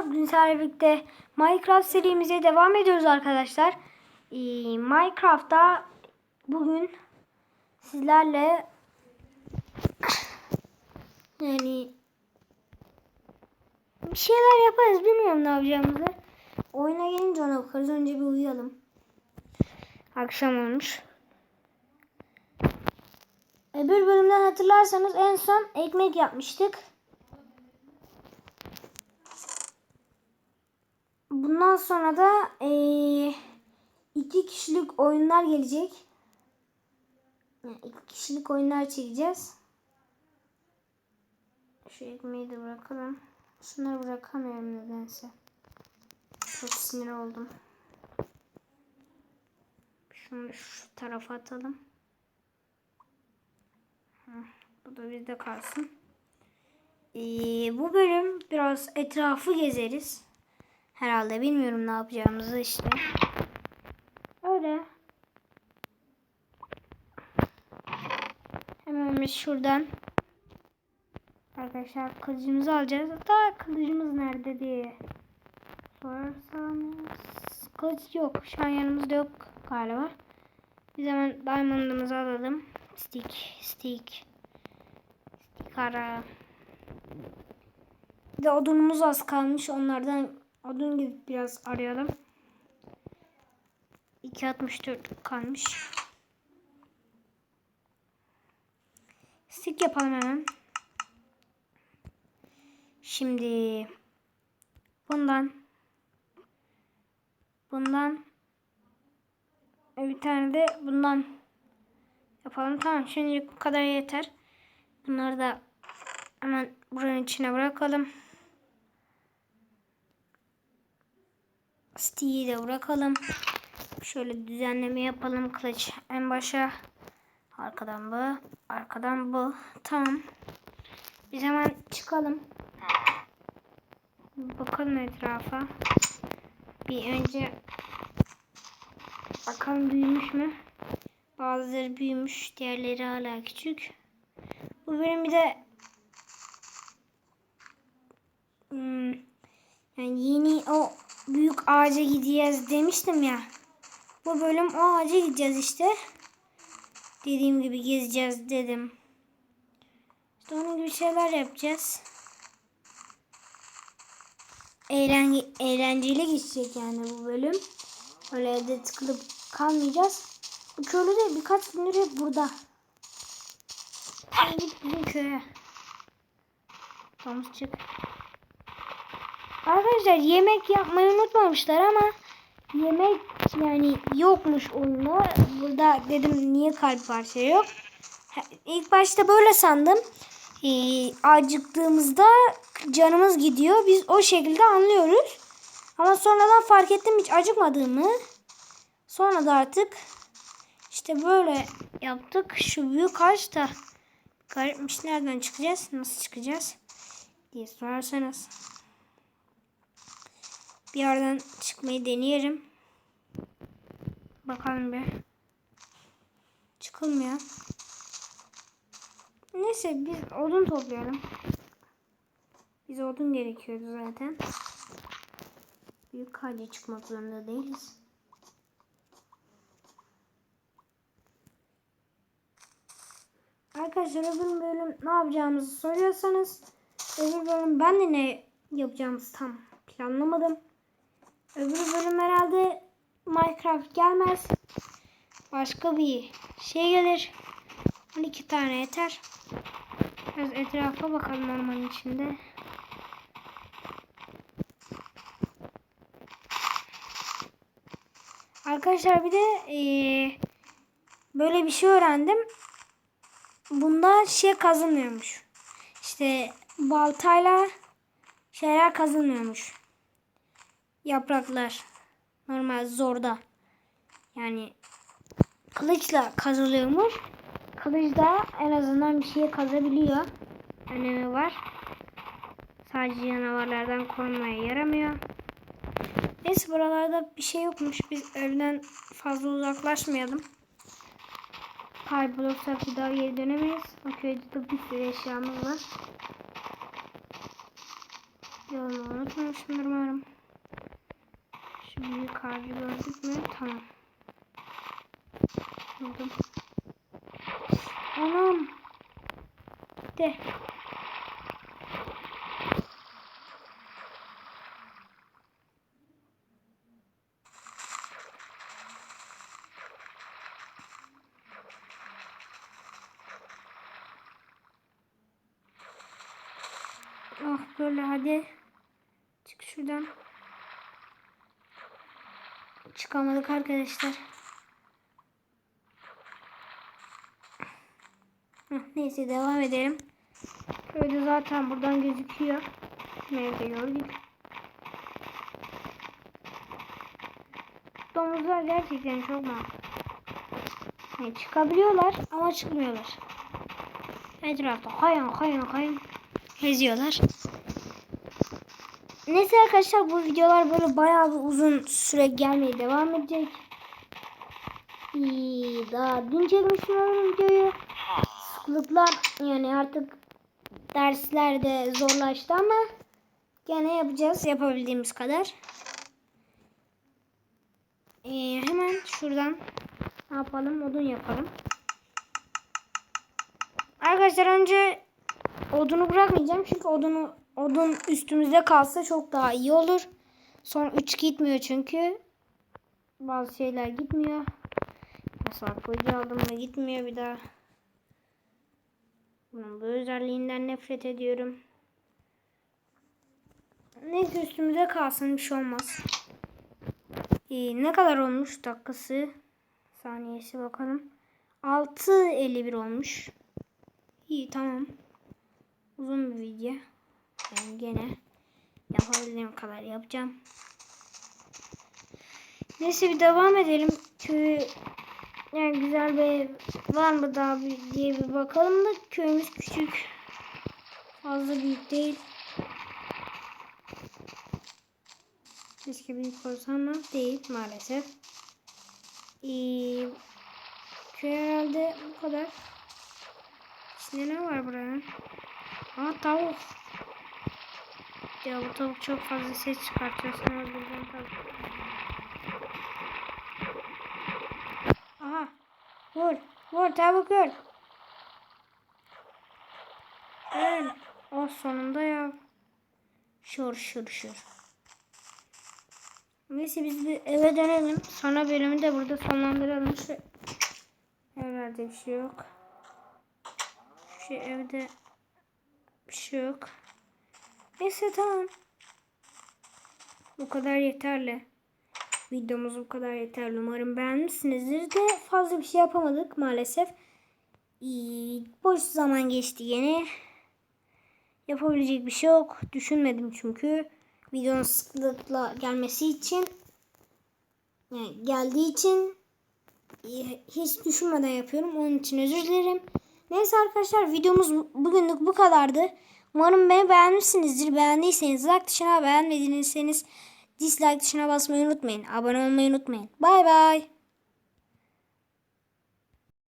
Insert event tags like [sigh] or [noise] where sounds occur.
arkadaşlar. Bugün sizlerle birlikte Minecraft serimize devam ediyoruz arkadaşlar. Ee, Minecraft'ta bugün sizlerle [clears throat] yani bir şeyler yaparız. Bilmiyorum ne yapacağımızı. Oyuna gelince ona bakarız. Önce bir uyuyalım. Akşam olmuş. Öbür bölümden hatırlarsanız en son ekmek yapmıştık. Bundan sonra da eee, iki kişilik oyunlar gelecek. Yani iki kişilik oyunlar çekeceğiz. Şu ekmeği de bırakalım. Şunları bırakamıyorum nedense. Çok sinir oldum. Şunu şu tarafa atalım. Bu da bizde kalsın. Ee, bu bölüm biraz etrafı gezeriz. Herhalde bilmiyorum ne yapacağımızı işte. Öyle. Hemen biz şuradan arkadaşlar kılıcımızı alacağız. Hatta kılıcımız nerede diye sorarsanız kılıç yok. Şu an yanımızda yok galiba. Biz hemen diamond'ımızı alalım. Stick, stick. Stick ara. Bir de odunumuz az kalmış. Onlardan odun gibi biraz arayalım. 2.64 kalmış. Stick yapalım hemen. Şimdi bundan bundan bir tane de bundan yapalım. Tamam şimdi bu kadar yeter. Bunları da hemen buranın içine bırakalım. Stick'i de bırakalım. Şöyle düzenleme yapalım. Kılıç en başa. Arkadan bu. Arkadan bu. Tamam. Biz hemen çıkalım. Bakalım etrafa. Bir önce bakalım büyümüş mü? Bazıları büyümüş. Diğerleri hala küçük. Bu bölüm bir de hmm, yani yeni o büyük ağaca gideceğiz demiştim ya. Bu bölüm o ağaca gideceğiz işte. Dediğim gibi gezeceğiz dedim. İşte onun gibi şeyler yapacağız. Eğlen eğlenceli geçecek yani bu bölüm. Öyle evde tıkılıp kalmayacağız. Bu köylü de birkaç gündür hep burada. Git bizim köye. Domuz çık. Arkadaşlar yemek yapmayı unutmamışlar ama yemek yani yokmuş oyunda. Burada dedim niye kalp parça yok. İlk başta böyle sandım. Ee, acıktığımızda canımız gidiyor. Biz o şekilde anlıyoruz. Ama sonradan fark ettim hiç acıkmadığımı. Sonra da artık işte böyle yaptık. Şu büyük ağaç da garipmiş. Nereden çıkacağız? Nasıl çıkacağız? diye sorarsanız. Bir yerden çıkmayı deneyelim. Bakalım bir. Çıkılmıyor. Neyse biz odun toplayalım. Biz odun gerekiyordu zaten. Büyük hale çıkmak zorunda değiliz. Arkadaşlar öbür bölüm ne yapacağımızı soruyorsanız öbür bölüm ben de ne yapacağımızı tam planlamadım. Öbür bölüm herhalde Minecraft gelmez. Başka bir şey gelir. 12 tane yeter. Biraz etrafa bakalım ormanın içinde. Arkadaşlar bir de eee, böyle bir şey öğrendim. Bunda şey kazılmıyormuş. İşte baltayla şeyler kazılmıyormuş. Yapraklar. Normal zorda. Yani kılıçla kazılıyormuş. Kılıç da en azından bir şeye kazabiliyor. Önemi var. Sadece canavarlardan korunmaya yaramıyor. Neyse buralarda bir şey yokmuş. Biz evden fazla uzaklaşmayalım. Kaybolursak bir daha geri dönemeyiz. O köyde de bir sürü eşyamız var. Yolumu unutmamışımdır umarım. Büyük ağacı gördük mü? Tamam. Buldum. Anam. De. Ah böyle hadi. Çık şuradan. Çıkamadık arkadaşlar. Neyse devam edelim. Köyde zaten buradan gözüküyor. Nerede gördük. Domuzlar gerçekten çok mantıklı. Yani çıkabiliyorlar ama çıkmıyorlar. Etrafta kayan kayan kayan geziyorlar. Neyse arkadaşlar bu videolar böyle bayağı uzun süre gelmeye devam edecek. Ee, daha dün çekmiştim o videoyu. Sıklıklar yani artık dersler de zorlaştı ama gene yapacağız yapabildiğimiz kadar. Ee, hemen şuradan ne yapalım odun yapalım. Arkadaşlar önce odunu bırakmayacağım çünkü odunu odun üstümüzde kalsa çok daha iyi olur. Son 3 gitmiyor çünkü. Bazı şeyler gitmiyor. Mesela koyucu aldım mı gitmiyor bir daha. Bunun bu özelliğinden nefret ediyorum. Neyse üstümüze kalsın bir şey olmaz. Ee, ne kadar olmuş dakikası? Saniyesi bakalım. 6.51 olmuş. İyi tamam. Uzun bir video. Yani gene yapabildiğim kadar yapacağım. Neyse bir devam edelim. Köy yani güzel bir ev var mı daha bir diye bir bakalım da köyümüz küçük. Fazla büyük değil. Keşke büyük olsa ama değil maalesef. Ee, köy herhalde bu kadar. İçinde ne var buranın? Aa tavuk. Ya bu tavuk çok fazla ses çıkartıyor. Sana öldüreceğim tavuk. Aha. Vur. Vur tavuk öl. Öl. O sonunda ya. Şur şur şur. Neyse biz bir eve dönelim. Sonra bölümü de burada sonlandıralım. Şu evlerde bir şey yok. Şu evde bir şey yok. Neyse tamam. Bu kadar yeterli. Videomuz bu kadar yeterli. Umarım beğenmişsinizdir de fazla bir şey yapamadık maalesef. Ee, boş zaman geçti yine. Yapabilecek bir şey yok. Düşünmedim çünkü. Videonun sıklıkla gelmesi için yani geldiği için e, hiç düşünmeden yapıyorum. Onun için özür dilerim. Neyse arkadaşlar videomuz bugünlük bu kadardı. Umarım beni beğenmişsinizdir. Beğendiyseniz like tuşuna beğenmediyseniz dislike tuşuna basmayı unutmayın. Abone olmayı unutmayın. Bay bay.